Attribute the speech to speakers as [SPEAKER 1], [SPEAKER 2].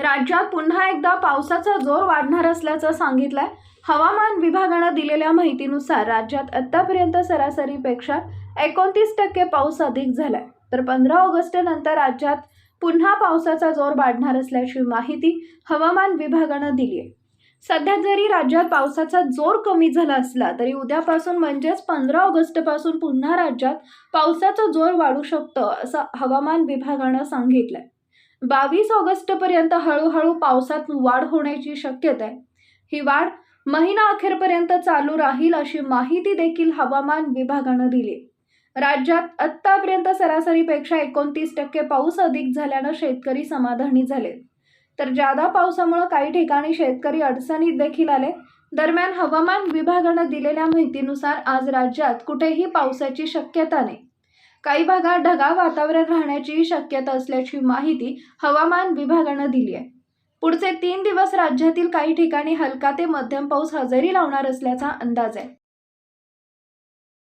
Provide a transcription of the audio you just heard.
[SPEAKER 1] राज्यात पुन्हा एकदा पावसाचा जोर वाढणार असल्याचं सांगितलंय. हवामान विभागानं दिलेल्या माहितीनुसार राज्यात आतापर्यंत सरासरीपेक्षा एकोणतीस टक्के पाऊस अधिक झालाय. तर पंधरा ऑगस्ट नंतर राज्यात पुन्हा पावसाचा जोर वाढणार असल्याची माहिती हवामान विभागानं दिली आहे सध्या जरी राज्यात पावसाचा जोर कमी झाला असला तरी उद्यापासून म्हणजेच पंधरा ऑगस्टपासून पुन्हा राज्यात पावसाचा जोर वाढू शकतो असं हवामान विभागानं सांगितलंय. बावीस ऑगस्टपर्यंत हळूहळू पावसात वाढ होण्याची शक्यता आहे. ही वाढ महिना अखेरपर्यंत चालू राहील अशी माहिती देखील हवामान विभागानं दिली. राज्यात आत्तापर्यंत सरासरीपेक्षा एकोणतीस टक्के पाऊस अधिक झाल्यानं शेतकरी समाधानी झाले. तर जादा पावसामुळे काही ठिकाणी शेतकरी अडचणीत देखील आले. दरम्यान हवामान विभागानं दिलेल्या माहितीनुसार आज राज्यात कुठेही पावसाची शक्यता नाही. काही भागात ढगाळ वातावरण राहण्याची शक्यता असल्याची माहिती हवामान विभागानं दिली आहे. पुढचे तीन दिवस राज्यातील काही ठिकाणी हलका ते मध्यम पाऊस हजेरी लावणार असल्याचा अंदाज आहे.